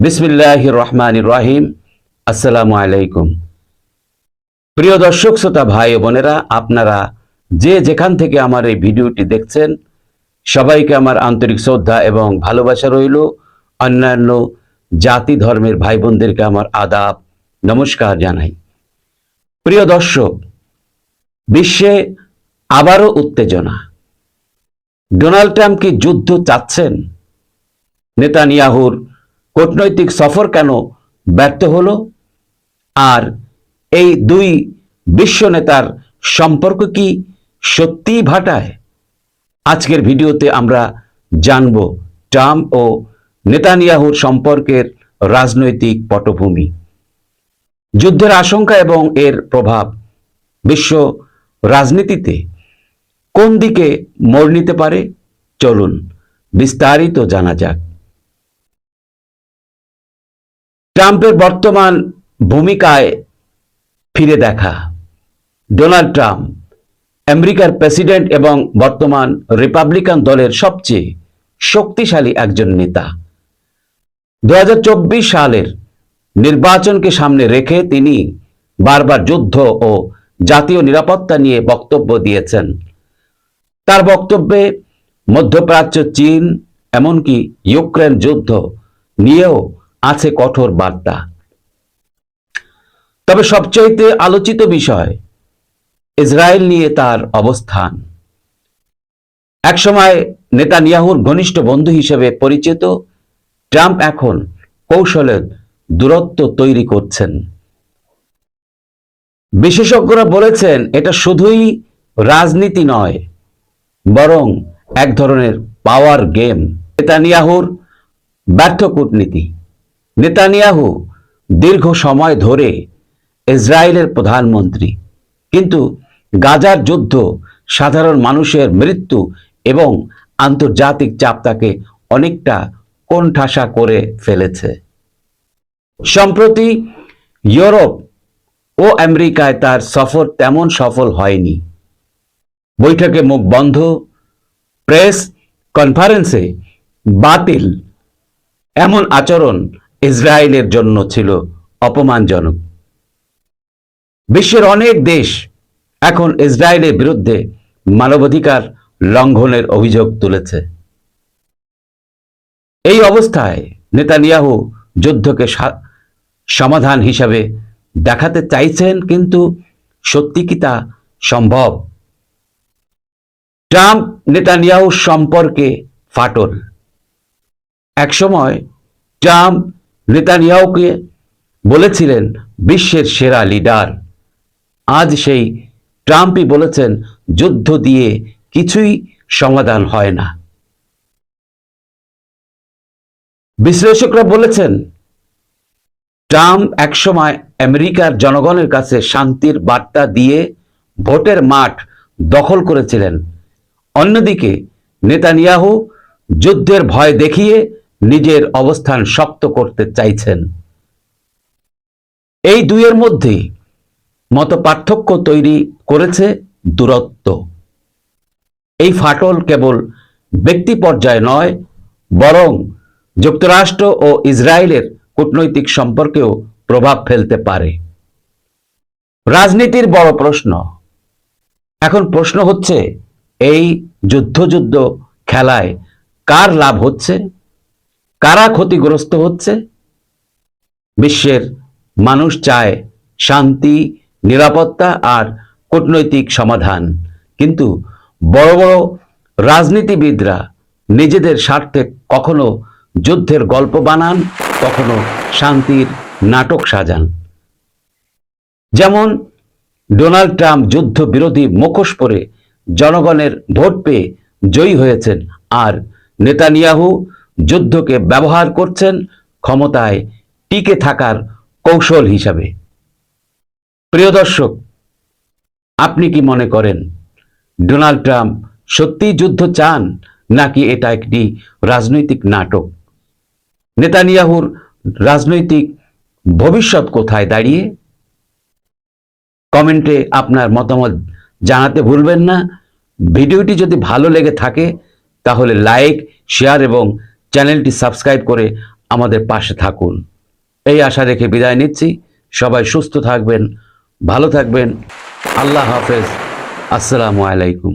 বিসমিল্লাহ রহমান রাহিম আসসালামু আলাইকুম প্রিয় দর্শক, শ্রোতা, ভাই বোনেরা, আপনারা যে যেখান থেকে আমার এই ভিডিওটি দেখছেন, সবাইকে আমার আন্তরিক শ্রদ্ধা এবং ভালোবাসা রইল। অন্যান্য জাতি ধর্মের ভাই বোনদেরকে আমার আদাব, নমস্কার জানাই। প্রিয় দর্শক, বিশ্বে আবারও উত্তেজনা। ডোনাল্ড ট্রাম্প কি যুদ্ধ চাচ্ছেন? নেতানিয়াহুর কূটনৈতিক সফর কেন ব্যর্থ হলো? আর এই দুই বিশ্ব নেতার সম্পর্ক কি সত্যিই ভাটায়? আজকের ভিডিওতে আমরা জানব ট্রাম্প ও নেতানিয়াহুর সম্পর্কের রাজনৈতিক পটভূমি। যুদ্ধের আশঙ্কা এবং এর প্রভাব বিশ্ব রাজনীতিতে কোন দিকে মোড় নিতে পারে? চলুন বিস্তারিত জানা যাক। ট্রাম্পের বর্তমান ভূমিকায় ফিরে দেখা। ডোনাল্ড ট্রাম্প, আমেরিকার প্রেসিডেন্ট এবং বর্তমান রিপাবলিকান দলের সবচেয়ে শক্তিশালী একজন নেতা। দু হাজার চব্বিশ সালের নির্বাচনকে সামনে রেখে তিনি বারবার যুদ্ধ ও জাতীয় নিরাপত্তা নিয়ে বক্তব্য দিয়েছেন। তার বক্তব্যে মধ্যপ্রাচ্য চীন, এমনকি ইউক্রেন যুদ্ধ নিয়েও আছে কঠোর বার্তা। তবে সবচাইতে আলোচিত বিষয়, ইসরায়েল নিয়ে তার অবস্থান। একসময় নেতানিয়াহুর ঘনিষ্ঠ বন্ধু হিসেবে পরিচিত, ট্রাম্প এখন কৌশলে দূরত্ব তৈরি করছেন। বিশেষজ্ঞরা বলেছেন, এটা শুধুই রাজনীতি নয়, বরং এক ধরনের পাওয়ার গেম নেতানিয়াহুর ব্যর্থ কূটনীতি। নেতানিয়াহু দীর্ঘ সময় ধরে ইসরায়েলের প্রধানমন্ত্রী। কিন্তু গাজার যুদ্ধ সাধারণ মানুষের মৃত্যু এবং আন্তর্জাতিক চাপ তাকে অনেকটা কোণঠাসা করে ফেলেছে। সম্প্রতি ইউরোপ ও আমেরিকায় তার সফর তেমন সফল হয়নি। বৈঠকে মুখ বন্ধ, প্রেস কনফারেন্সে বাতিল, এমন আচরণ ইসরায়েলের জন্য ছিল অপমানজনক। বিশ্বের অনেক দেশ এখন ইসরায়েলের বিরুদ্ধে মানবাধিকার লঙ্ঘনের অভিযোগ তুলেছে। এই অবস্থায় নেতানিয়াহু যুদ্ধকে সমাধান হিসাবে দেখাতে চাইছেন, কিন্তু সত্যি কি তা সম্ভব? ট্রাম্প নেতানিয়াহু সম্পর্কে ফাটল। একসময় ট্রাম্প নেতানিয়াহুকে বলেছিলেন বিশ্বের সেরা লিডার। আজ সেই ট্রাম্পই বলেছেন, যুদ্ধ দিয়ে কিছুই সমাধান হয় না। বিশ্লেষকরা বলেছেন, ট্রাম্প একসময় আমেরিকার জনগণের কাছে শান্তির বার্তা দিয়ে ভোটের মাঠ দখল করেছিলেন। অন্যদিকে নেতানিয়াহু যুদ্ধের ভয় দেখিয়ে নিজের অবস্থান শক্ত করতে চাইছেন। এই দুইয়ের মধ্যে মত পার্থক্য তৈরি করেছে দূরত্ব। এই ফাটল কেবল ব্যক্তি পর্যায়ে নয়, বরং যুক্তরাষ্ট্র ও ইসরায়েলের কূটনৈতিক সম্পর্কেও প্রভাব ফেলতে পারে। রাজনীতির বড় প্রশ্ন। এখন প্রশ্ন হচ্ছে, এই যুদ্ধ যুদ্ধ খেলায় কার লাভ হচ্ছে? কারা ক্ষতিগ্রস্ত হচ্ছে? বিশ্বের মানুষ চায় শান্তি, নিরাপত্তা আর কূটনৈতিক সমাধান। কিন্তু বড় বড় রাজনীতিবিদরা নিজেদের স্বার্থে কখনো যুদ্ধের গল্প বানান, কখনো শান্তির নাটক সাজান। যেমন ডোনাল্ড ট্রাম্প যুদ্ধ বিরোধী মুখোশ পরে জনগণের ভোট পেয়ে জয়ী হয়েছেন আর নেতানিয়াহু যুদ্ধকে ব্যবহার করছেন ক্ষমতায় টিকে থাকার কৌশল হিসাবে। প্রিয় দর্শক, আপনি কি মনে করেন ডোনাল্ড ট্রাম্প সত্যিই যুদ্ধ চান নাকি এটা একটি রাজনৈতিক নাটক? নেতানিয়াহুর রাজনৈতিক ভবিষ্যৎ কোথায় দাঁড়িয়ে? কমেন্টে আপনার মতামত জানাতে ভুলবেন না। ভিডিওটি যদি ভালো লেগে থাকে, তাহলে লাইক, শেয়ার এবং চ্যানেলটি সাবস্ক্রাইব করে আমাদের পাশে থাকুন। এই আশা রেখে বিদায় নিচ্ছি। সবাই সুস্থ থাকবেন, ভালো থাকবেন। আল্লাহ হাফেজ। আসসালামু আলাইকুম।